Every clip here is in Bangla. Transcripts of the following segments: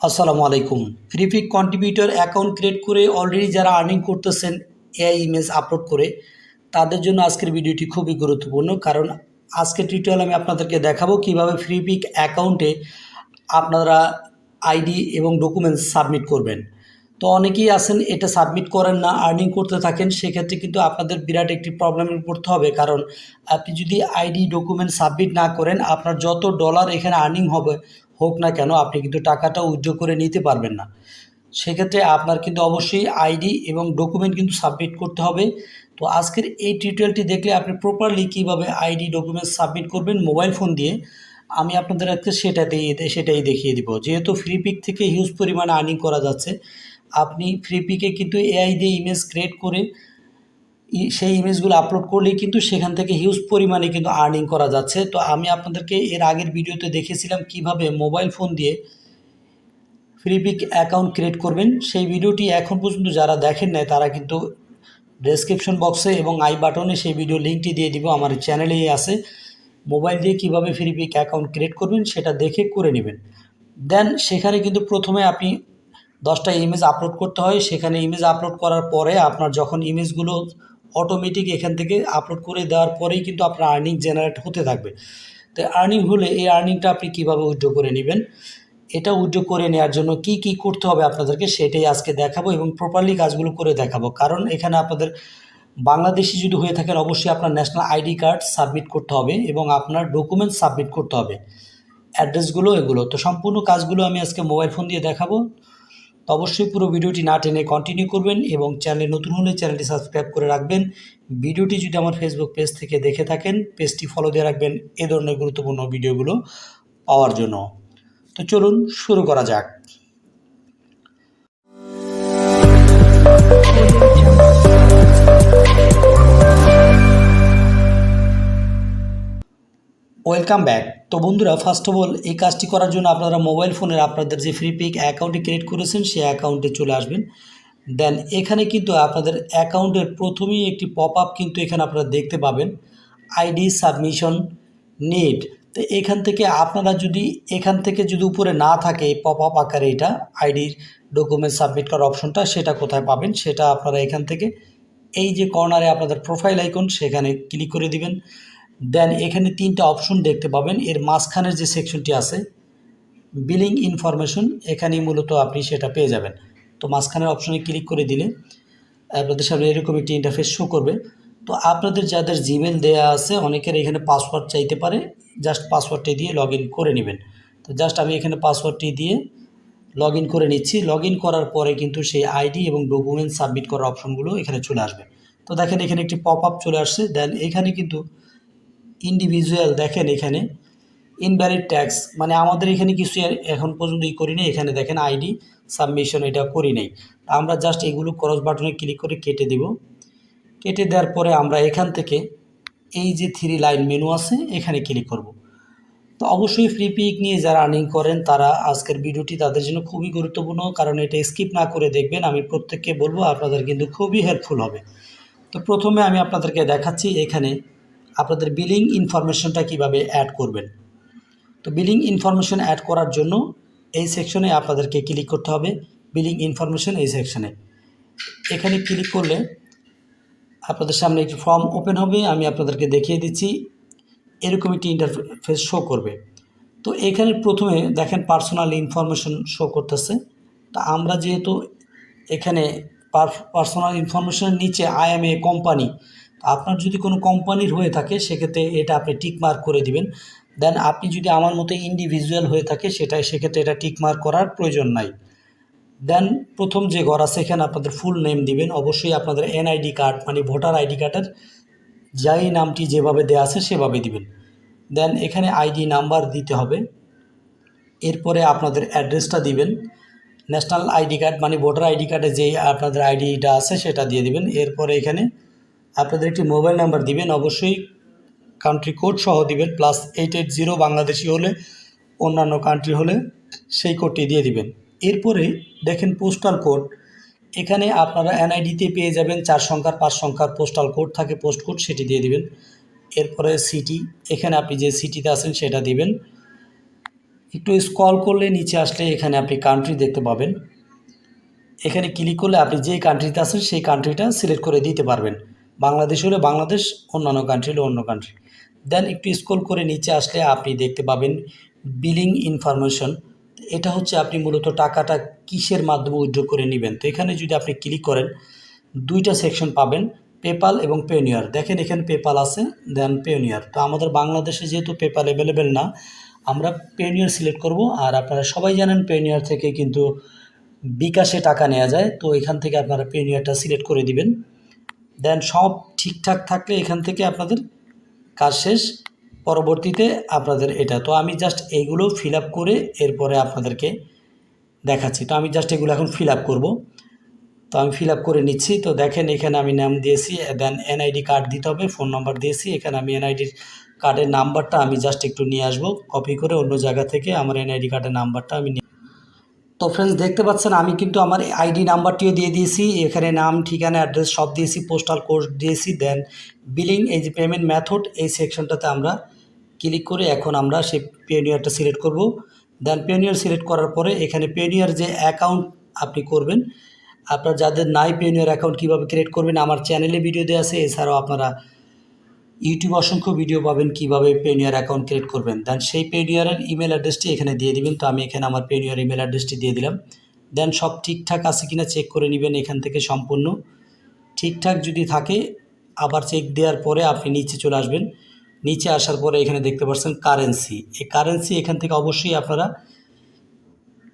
আসসালামু আলাইকুম। ফ্রিপিক কন্ট্রিবিউটর অ্যাকাউন্ট ক্রিয়েট করে অলরেডি যারা আর্নিং করতেছেন এআই ইমেজ আপলোড করে, তাদের জন্য আজকের ভিডিওটি খুবই গুরুত্বপূর্ণ। কারণ আজকের টিউটোরিয়াল আমি আপনাদেরকে দেখাবো কীভাবে ফ্রিপিক অ্যাকাউন্টে আপনারা আইডি এবং ডকুমেন্টস সাবমিট করবেন। তো অনেকেই আছেন, এটা সাবমিট করেন না আর্নিং করতে থাকেন, সেক্ষেত্রে কিন্তু আপনাদের বিরাট একটি প্রবলেমে পড়তে হবে। কারণ আপনি যদি আইডি ডকুমেন্ট সাবমিট না করেন, আপনার যত ডলার এখানে আর্নিং হবে, হোক না কেন, আপনি কিন্তু টাকাটা উইথড্র করে নিতে পারবেন না। সেক্ষেত্রে আপনার কিন্তু অবশ্যই আইডি এবং ডকুমেন্ট কিন্তু সাবমিট করতে হবে। তো আজকের এই টিউটোরিয়ালটি দেখলে আপনি প্রপারলি কীভাবে আইডি ডকুমেন্ট সাবমিট করবেন মোবাইল ফোন দিয়ে, আমি আপনাদের আজকে সেটাতেই, সেটাই দেখিয়ে দিব। যেহেতু ফ্রিপিক থেকে হিউজ পরিমাণে আর্নিং করা যাচ্ছে আপনি ফ্রিপিকে কিন্তু এআই দিয়ে ইমেজ ক্রিয়েট করে সেই ইমেজগুলো আপলোড করলেই কিন্তু সেখান থেকে হিউজ পরিমাণে কিন্তু আর্নিং করা যাচ্ছে। তো আমি আপনাদেরকে এর আগের ভিডিওতে দেখেছিলাম কীভাবে মোবাইল ফোন দিয়ে ফ্রিপিক অ্যাকাউন্ট ক্রিয়েট করবেন। সেই ভিডিওটি এখন পর্যন্ত যারা দেখেন নাই, তারা কিন্তু ডেসক্রিপশন বক্সে এবং আই বাটনে সেই ভিডিও লিঙ্কটি দিয়ে দিব। আমার চ্যানেলেই আছে। মোবাইল দিয়ে কীভাবে ফ্রিপিক অ্যাকাউন্ট ক্রিয়েট করবেন সেটা দেখে করে নেবেন। দেন সেখানে কিন্তু প্রথমে আপনি দশটা ইমেজ আপলোড করতে হয়। সেখানে ইমেজ আপলোড করার পরে আপনার যখন ইমেজগুলো অটোমেটিক এখান থেকে আপলোড করে দেওয়ার পরেই কিন্তু আপনার আর্নিং জেনারেট হতে থাকবে। তো আর্নিং হলে এই আর্নিংটা আপনি কীভাবে উইথড্র করে নেবেন? এটা উইথড্র করে নেওয়ার জন্য কি কি করতে হবে আপনাদেরকে সেটাই আজকে দেখাবো এবং প্রপারলি কাজগুলো করে দেখাবো। কারণ এখানে আপনাদের বাংলাদেশি যদি হয়ে থাকেন, অবশ্যই আপনার ন্যাশনাল আইডি কার্ড সাবমিট করতে হবে এবং আপনার ডকুমেন্ট সাবমিট করতে হবে। অ্যাড্রেসগুলো এগুলো। তো সম্পূর্ণ কাজগুলো আমি আজকে মোবাইল ফোন দিয়ে দেখাবো। তো অবশ্যই পুরো ভিডিওটি না টেনে কন্টিনিউ করবেন এবং চ্যানেলে নতুন হলে চ্যানেলটি সাবস্ক্রাইব করে রাখবেন। ভিডিওটি যদি আমার ফেসবুক পেজ থেকে দেখে থাকেন পেজটি ফলো দিয়ে রাখবেন এ ধরনের গুরুত্বপূর্ণ ভিডিওগুলো পাওয়ার জন্য। তো চলুন শুরু করা যাক। ওয়েলকাম ব্যাক তো বন্ধুরা ফার্স্ট অফ অল এই কাজটি করার জন্য আপনারা মোবাইল ফোনের আপনাদের যে ফ্রি পিক অ্যাকাউন্টে ক্রিয়েট করেছেন, সেই অ্যাকাউন্টে চলে আসবেন। দেন এখানে কিন্তু আপনাদের অ্যাকাউন্টের প্রথমেই একটি পপ আপ কিন্তু এখানে আপনারা দেখতে পাবেন। আইডি সাবমিশন নিড তো এখান থেকে আপনারা যদি, এখান থেকে যদি উপরে না থাকে পপ আপ আকারে এটা আইডির ডকুমেন্ট সাবমিট করার অপশনটা সেটা কোথায় পাবেন, সেটা আপনারা এখান থেকে, এই যে কর্নারে আপনাদের প্রোফাইল আইকন সেখানে ক্লিক করে দিবেন। দেন এখানে তিনটা অপশন দেখতে পাবেন। এর মাঝখানের যে সেকশনটি আছে বিলিং ইনফরমেশন এখানেই মূলত আপনি সেটা পেয়ে যাবেন। তো মাঝখানের অপশনে ক্লিক করে দিলে আপনাদের সামনে এরকম একটি ইন্টারফেস শো করবে। তো আপনাদের যাদের জিমেল দেয়া আছে, অনেকের এখানে পাসওয়ার্ড চাইতে পারে জাস্ট পাসওয়ার্ডটি দিয়ে লগ করে নেবেন। তো জাস্ট আমি এখানে পাসওয়ার্ডটি দিয়ে লগ করে নিচ্ছি। লগ করার পরে কিন্তু সেই আইডি এবং ডকুমেন্ট সাবমিট করার অপশনগুলো এখানে চলে আসবে। তো দেখেন এখানে একটি পপ আপ চলে আসছে। দেন এখানে কিন্তু ইন্ডিভিজুয়াল দেখেন এখানে ইনভ্যালিড ট্যাক্স মানে আমাদের এখানে কিছু এখন পর্যন্ত ই করি নাই, এখানে দেখেন আইডি সাবমিশন এটা করি নাই। আমরা জাস্ট এগুলো ক্রস বাটনে ক্লিক করে কেটে দেব। কেটে দেওয়ার পরে আমরা এখান থেকে এই যে থ্রি লাইন মেনু আছে, এখানে ক্লিক করব। তো অবশ্যই ফ্রি পিক নিয়ে যারা আর্নিং করেন, তারা আজকের ভিডিওটি তাদের জন্য খুবই গুরুত্বপূর্ণ, কারণ এটা স্কিপ না করে দেখবেন, আমি প্রত্যেককে বলব, আপনাদের কিন্তু খুবই হেল্পফুল হবে। তো প্রথমে আমি আপনাদেরকে দেখাচ্ছি এখানে আপনাদের বিলিং ইনফরমেশনটা কীভাবে অ্যাড করবেন? তো বিলিং ইনফরমেশন অ্যাড করার জন্য এই সেকশনে আপনাদেরকে ক্লিক করতে হবে বিলিং ইনফরমেশন এই সেকশনে এখানে ক্লিক করলে আপনাদের সামনে একটি ফর্ম ওপেন হবে, আমি আপনাদেরকে দেখিয়ে দিচ্ছি। এরকম একটি ইন্টারফেস শো করবে। তো এখানে প্রথমে দেখেন পার্সোনাল ইনফরমেশন শো করতেছে। তা আমরা যেহেতু এখানে পার্সোনাল ইনফরমেশনের নিচে আই এম এ কোম্পানি আপনার যদি কোনো কোম্পানির হয়ে থাকে, সেক্ষেত্রে এটা আপনি টিক মার্ক করে দিবেন। দেন আপনি যদি আমার মতো ইন্ডিভিজুয়াল হয়ে থাকে সেটা সেক্ষেত্রে এটা টিক মার্ক করার প্রয়োজন নাই। দেন প্রথম যে ঘর আছে, এখানে আপনাদের ফুল নেম দিবেন। অবশ্যই আপনাদের এনআইডি কার্ড মানে ভোটার আইডি কার্ডের যাই নামটি যেভাবে দেওয়া আছে, সেভাবে দিবেন। দেন এখানে আইডি নাম্বার দিতে হবে। এরপরে আপনাদের অ্যাড্রেসটা দিবেন। ন্যাশনাল আইডি কার্ড মানে ভোটার আইডি কার্ডে যে আপনাদের আইডিটা আছে, সেটা দিয়ে দিবেন। এরপরে এখানে আপনাদের একটি মোবাইল নাম্বার দিবেন, অবশ্যই কান্ট্রি কোড সহ দিবেন plus eight eight zero Bangladeshi হলে, অন্যান্য কান্ট্রি হলে সেই কোডটি দিয়ে দিবেন। এরপরে দেখেন পোস্টাল কোড এখানে আপনারা এনআইডিতে পেয়ে যাবেন, চার সংখ্যার, পাঁচ সংখ্যার পোস্টাল কোড থাকে পোস্ট কোড সেটি দিয়ে দিবেন। এরপরে সিটি এখানে আপনি যে সিটিতে আছেন সেটা দিবেন। একটু স্কল করলে নিচে আসলে এখানে আপনি কান্ট্রি দেখতে পাবেন। এখানে ক্লিক করলে আপনি যে কান্ট্রিতে আছেন, সেই কান্ট্রিটা সিলেক্ট করে দিতে পারবেন। বাংলাদেশ হলে বাংলাদেশ, অন্যান্য কান্ট্রি হলে অন্য কান্ট্রি দেন একটু স্ক্রল করে নিচে আসলে আপনি দেখতে পাবেন বিলিং ইনফরমেশন এটা হচ্ছে আপনি মূলত টাকাটা কিসের মাধ্যমে উইথড্র করে নেবেন। তো এখানে যদি আপনি ক্লিক করেন, দুইটা সেকশন পাবেন পেপাল এবং পেনিয়ার দেখেন এখানে পেপাল আছে দেন পেনিয়ার তো আমাদের বাংলাদেশে যেহেতু পেপাল অ্যাভেলেবেল না, আমরা পেনিয়ার সিলেক্ট করব। আর আপনারা সবাই জানেন পেনিয়ার থেকে কিন্তু বিকাশে টাকা নেওয়া যায়। তো এখান থেকে আপনারা পেনিয়ারটা সিলেক্ট করে দিবেন। দেন সব ঠিকঠাক থাকলে এখান থেকে আপনাদের কাজ শেষ। পরবর্তীতে আপনাদের এটা। তো আমি জাস্ট এইগুলো ফিল করে এরপরে আপনাদেরকে দেখাচ্ছি। তো আমি জাস্ট এগুলো এখন ফিল করব। তো আমি ফিল করে নিচ্ছি। তো দেখেন এখানে আমি নাম দিয়েছি দেন এনআইডি কার্ড দিতে হবে ফোন নাম্বার দিয়েছি। এখানে আমি এনআইডির কার্ডের নাম্বারটা আমি জাস্ট একটু নিয়ে আসব। কপি করে অন্য জায়গা থেকে আমার এনআইডি কার্ডের নাম্বারটা আমি তো ফ্রেন্ডস দেখতে পাচ্ছেন, আমি কিন্তু আমার আইডি নাম্বারটিও দিয়ে দিয়েছি। এখানে নাম, ঠিকানা অ্যাড্রেস সব দিয়েছি পোস্টাল কোড দিয়েছি দেন বিলিং এই যে পেমেন্ট মেথড এই সেকশনটাতে আমরা ক্লিক করে এখন আমরা সেই পেনিয়ারটা সিলেক্ট করব। দেন পেনিয়ার সিলেক্ট করার পরে এখানে পেনিয়ার যে অ্যাকাউন্ট আপনি করবেন, আপনার যাদের নাই পেনিয়ার অ্যাকাউন্ট কীভাবে ক্রিয়েট করবেন, আমার চ্যানেলে ভিডিও দেওয়া আছে, এছাড়াও আপনারা ইউটিউব অসংখ্য ভিডিও পাবেন, কীভাবে পেনিয়ার অ্যাকাউন্ট ক্রিয়েট করবেন। দেন সেই পেনিয়ারের ইমেল অ্যাড্রেসটি এখানে দিয়ে দিবেন। তো আমি এখানে আমার পেনিয়ার ইমেল অ্যাড্রেসটি দিয়ে দিলাম। দেন সব ঠিকঠাক আছে কিনা চেক করে নেবেন এখান থেকে সম্পূর্ণ। ঠিকঠাক যদি থাকে, আবার চেক দেওয়ার পরে আপনি নিচে চলে আসবেন। নিচে আসার পরে এখানে দেখতে পাচ্ছেন কারেন্সি এই কারেন্সি এখান থেকে অবশ্যই আপনারা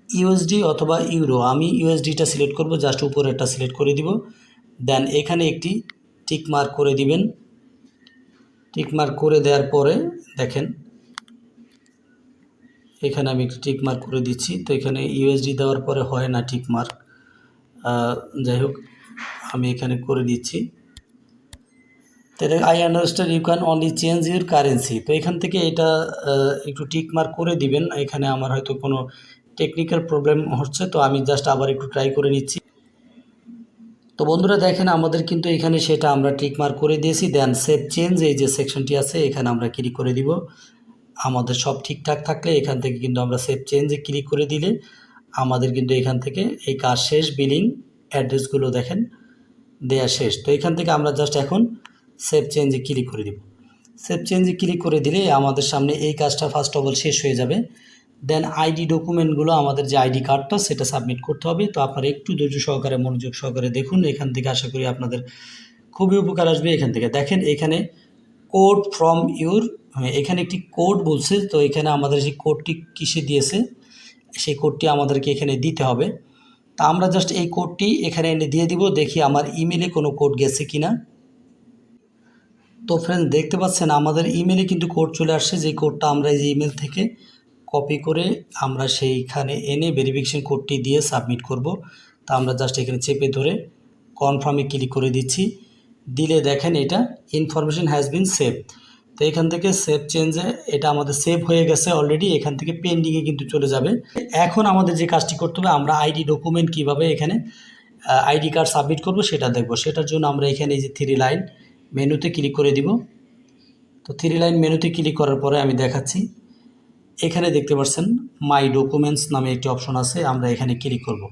ইউএসডি অথবা ইউরো আমি ইউএসডিটা সিলেক্ট করব জাস্ট উপরেরটা সিলেক্ট করে দিব। দেন এখানে একটি টিক মার্ক করে দিবেন। টিক মার্ক করে দেওয়ার পরে দেখেন, এখানে আমি একটু টিক মার্ক করে দিচ্ছি। তো এখানে ইউএসডি দেওয়ার পরে হয় না টিক মার্ক যাই হোক, আমি এখানে করে দিচ্ছি। তাহলে I understand you can only change your currency তো এখান থেকে এটা একটু টিক মার্ক করে দিবেন। এখানে আমার হয়তো কোনো টেকনিক্যাল প্রবলেম হচ্ছে, তো আমি জাস্ট আবার একটু ট্রাই করে নিচ্ছি। তো বন্ধুরা দেখেন, আমাদের কিন্তু এখানে সেটা আমরা টিক মার্ক করে দিয়েছি দেন সেভ চেঞ্জ এই যে সেকশনটি আছে, এখানে আমরা ক্লিক করে দিব। আমাদের সব ঠিকঠাক থাকলে এখান থেকে কিন্তু আমরা সেভ চেঞ্জে ক্লিক করে দিলে আমাদের কিন্তু এখান থেকে এই কাজ শেষ বিলিং অ্যাড্রেসগুলো দেখেন, দেয়া শেষ। তো এখান থেকে আমরা জাস্ট এখন সেভ চেঞ্জে ক্লিক করে দিব। সেভ চেঞ্জে ক্লিক করে দিলে আমাদের সামনে এই কাজটা ফার্স্ট অফ অল শেষ হয়ে যাবে। দেন আইডি ডকুমেন্টগুলো আমাদের যে আইডি কার্ডটা সেটা সাবমিট করতে হবে। তো আপনারা একটু ধৈর্য সহকারে, মনোযোগ সহকারে দেখুন। এখান থেকে আশা করি আপনাদের খুবই উপকার আসবে এখান থেকে। দেখেন, এখানে কোড ফ্রম ইউর এখানে একটি কোড বলছে। তো এখানে আমাদের সেই কোডটি কিসে দিয়েছে, সেই কোডটি আমাদেরকে এখানে দিতে হবে। তা আমরা জাস্ট এই কোডটি এখানে এনে দিয়ে দিব। দেখি আমার ইমেলে কোনো কোড গেছে কি না তো ফ্রেন্ড দেখতে পাচ্ছেন, আমাদের ইমেলে কিন্তু কোড চলে আসছে। যে কোডটা আমরা এই ইমেল থেকে কপি করে আমরা সেইখানে এনে ভেরিফিকেশন কোডটি দিয়ে সাবমিট করব। তা আমরা জাস্ট এখানে চেপে ধরে কনফার্মে ক্লিক করে দিচ্ছি। দিলে দেখেন এটা ইনফরমেশন হ্যাজ বিন সেভ তো এখান থেকে সেভ চেঞ্জে এটা আমাদের সেভ হয়ে গেছে অলরেডি এখান থেকে পেন্ডিংয়ে কিন্তু চলে যাবে। এখন আমাদের যে কাজটি করতে হবে, আমরা আইডি ডকুমেন্ট কীভাবে এখানে আইডি কার্ড সাবমিট করব সেটা দেখব। সেটার জন্য আমরা এখানে এই যে থ্রি লাইন মেনুতে ক্লিক করে দিব। তো থ্রি লাইন মেনুতে ক্লিক করার পরে আমি দেখাচ্ছি। এখানে দেখতে পাচ্ছেন মাই ডকুমেন্টস নামে একটি অপশন আছে, আমরা এখানে ক্লিক করব।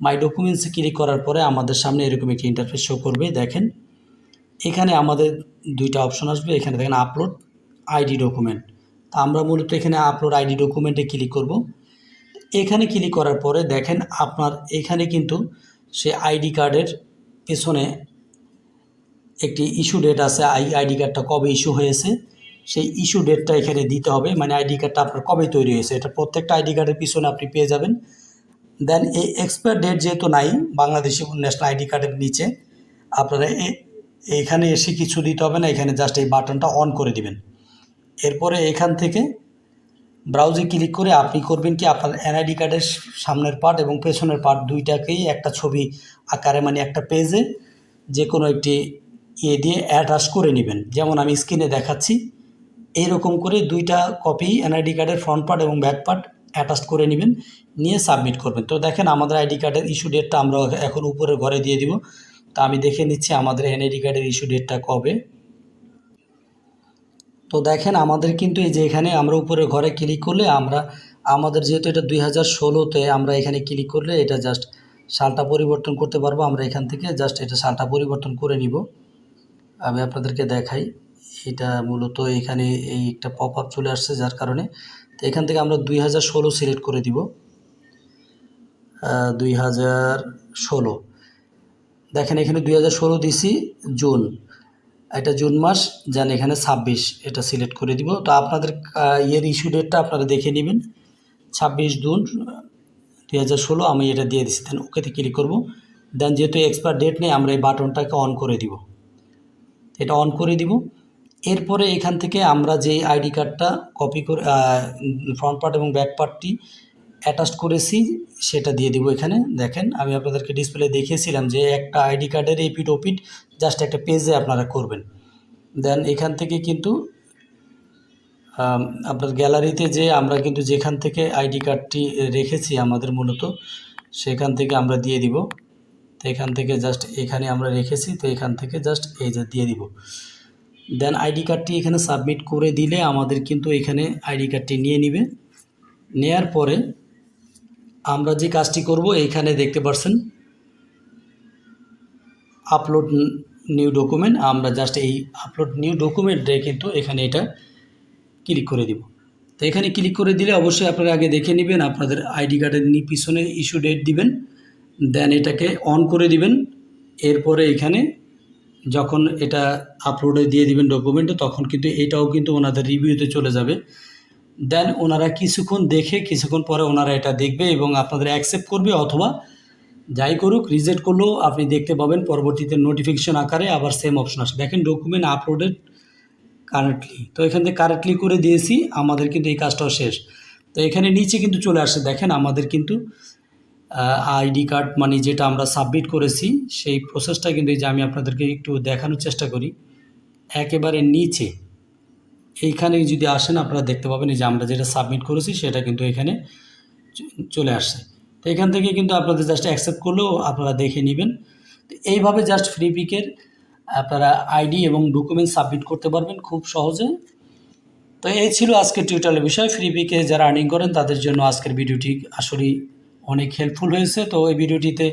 মাই ডকুমেন্টসে ক্লিক করার পরে আমাদের সামনে এরকম একটি ইন্টারফেস শো করবে, দেখেন। এখানে আমাদের দুইটা অপশন আসবে, এখানে দেখেন আপলোড আইডি ডকুমেন্ট তা আমরা মূলত এখানে আপলোড আইডি ডকুমেন্টে ক্লিক করব। এখানে ক্লিক করার পরে দেখেন আপনার এখানে কিন্তু সে আইডি কার্ডের পেছনে একটি ইস্যু ডেট আছে আই আইডি কার্ডটা কবে ইস্যু হয়েছে। সেই ইস্যু ডেটটা এখানে দিতে হবে মানে আইডি কার্ডটা আপনার কবে তৈরি হয়েছে, এটা প্রত্যেকটা আইডি কার্ডের পিছনে আপনি পেয়ে যাবেন। দেন এই এক্সপায়ার ডেট যেহেতু নাই, বাংলাদেশি ন্যাশনাল আইডি কার্ডের নিচে, আপনারা এখানে এসে কিছু দিতে হবে না, এখানে জাস্ট এই বাটনটা অন করে দিবেন। এরপরে এখান থেকে ব্রাউজে ক্লিক করে আপনি করবেন কি, আপনার এনআইডি কার্ডের সামনের পার্ট এবং পেছনের পার্ট দুইটাকেই একটা ছবি আকারে মানে একটা পেজে যে কোনো একটি ইয়ে দিয়ে অ্যাটাচ করে নেবেন। যেমন আমি স্ক্রিনে দেখাচ্ছি। এইরকম করে দুইটা কপি এনআইডি কার্ডের ফ্রন্ট পার্ট এবং ব্যাক পার্ট অ্যাটাচ করে নেবেন, নিয়ে সাবমিট করবেন। তো দেখেন আমাদের আইডি কার্ডের ইস্যু ডেটটা আমরা এখন উপরের ঘরে দিয়ে দিব। তা আমি দেখে নিচ্ছি আমাদের এনআইডি কার্ডের ইস্যু ডেটটা কবে। তো দেখেন আমাদের কিন্তু এই যে এখানে আমরা উপরে ঘরে ক্লিক করলে আমরা, আমাদের যেহেতু এটা দুই হাজার ষোলোতে আমরা এখানে ক্লিক করলে এটা জাস্ট সালটা পরিবর্তন করতে পারব। আমরা এখান থেকে জাস্ট এটা সালটা পরিবর্তন করে নিব। আমি আপনাদেরকে দেখাই। এটা মূলত এখানে এই একটা পপ আপ চলে আসছে, যার কারণে। তো এখান থেকে আমরা দুই হাজার ষোলো সিলেক্ট করে দিব। দুই হাজার ষোলো। দেখেন এখানে দুই হাজার ষোলো দিছি জুন। এটা জুন মাস যান এখানে ছাব্বিশ এটা সিলেক্ট করে দিব। তো আপনাদের ইয়ের ইস্যু ডেটটা আপনারা দেখে নেবেন। ছাব্বিশ জুন দুই হাজার ষোলো আমি এটা দিয়ে দিচ্ছি দেন ওকেতে ক্লিক করব। দেন যেহেতু এক্সপায়ার ডেট নেই, আমরা এই বাটনটাকে অন করে দিব। এটা অন করে দিব। এরপরে এখান থেকে আমরা যে আইডি কার্ডটা কপি করে ফ্রন্ট পার্ট এবং ব্যাক পার্টটি অ্যাটাচ করেছি, সেটা দিয়ে দিব এখানে। দেখেন, আমি আপনাদেরকে ডিসপ্লে দেখিয়েছিলাম যে একটা আইডি কার্ডের এপিট ওপিট জাস্ট একটা পেজে আপনারা করবেন। দেন এখান থেকে কিন্তু আপনার গ্যালারিতে যে আমরা কিন্তু যেখান থেকে আইডি কার্ডটি রেখেছি আমাদের মূলত, সেখান থেকে আমরা দিয়ে দিব। তো এখান থেকে জাস্ট এখানে আমরা রেখেছি, তো এখান থেকে জাস্ট এই যে দিয়ে দিব। দেন আইডি কার্ডটি এখানে সাবমিট করে দিলে আমাদের কিন্তু এখানে আইডি কার্ডটি নিয়ে নিবে। নেয়ার পরে আমরা যে কাজটি করব এইখানে দেখতে পাচ্ছেন আপলোড নিউ ডকুমেন্ট আমরা জাস্ট এই আপলোড নিউ ডকুমেন্টে কিন্তু এখানে এটা ক্লিক করে দিব। তো এখানে ক্লিক করে দিলে অবশ্যই আপনারা আগে দেখে নেবেন, আপনাদের আইডি কার্ডের পিছনে ইস্যু ডেট দিবেন দেন এটাকে অন করে দিবেন। এরপরে এখানে যখন এটা আপলোডে দিয়ে দিবেন ডকুমেন্টে তখন কিন্তু এটাও কিন্তু ওনাদের রিভিউতে চলে যাবে। দেন ওনারা কিছুক্ষণ দেখে, কিছুক্ষণ পরে ওনারা এটা দেখবে এবং আপনাদের অ্যাকসেপ্ট করবে অথবা যাই করুক রিজেক্ট করলেও আপনি দেখতে পাবেন পরবর্তীতে নোটিফিকেশন আকারে আবার সেম অপশন আসে। দেখেন ডকুমেন্ট আপলোডেড কারেন্টলি তো এখান থেকে কারেন্টলি করে দিয়েছি, আমাদের কিন্তু এই কাজটাও শেষ। তো এখানে নিচে কিন্তু চলে আসে। দেখেন আমাদের কিন্তু আইডি কার্ড মানে যেটা আমরা সাবমিট করেছি, সেই প্রসেসটা কিন্তু এই যে আমি আপনাদেরকে একটু দেখানোর চেষ্টা করি। একেবারে নিচে। এইখানে যদি আসেন, আপনারা দেখতে পাবেন যে আমরা যেটা সাবমিট করেছি, সেটা কিন্তু এখানে চলে আসছে। তো এখান থেকে কিন্তু আপনাদের জাস্ট অ্যাকসেপ্ট করলেও আপনারা দেখে নেবেন। তো এইভাবে জাস্ট ফ্রি পিকের আপনারা আইডি এবং ডকুমেন্ট সাবমিট করতে পারবেন খুব সহজে। তো এই ছিল আজকের টিউটোরিয়ালের বিষয়। ফ্রি পিকে যারা আর্নিং করেন, তাদের জন্য আজকের ভিডিওটি আসলেই অনেক হেল্পফুল হয়েছে। তো এই ভিডিওটিতে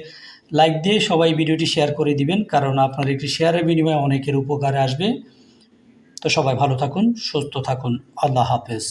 লাইক দিয়ে সবাই ভিডিওটি শেয়ার করে দিবেন, কারণ আপনার একটি শেয়ারের বিনিময়ে অনেকের উপকারে আসবে। তো সবাই ভালো থাকুন, সুস্থ থাকুন। আল্লাহ হাফেজ।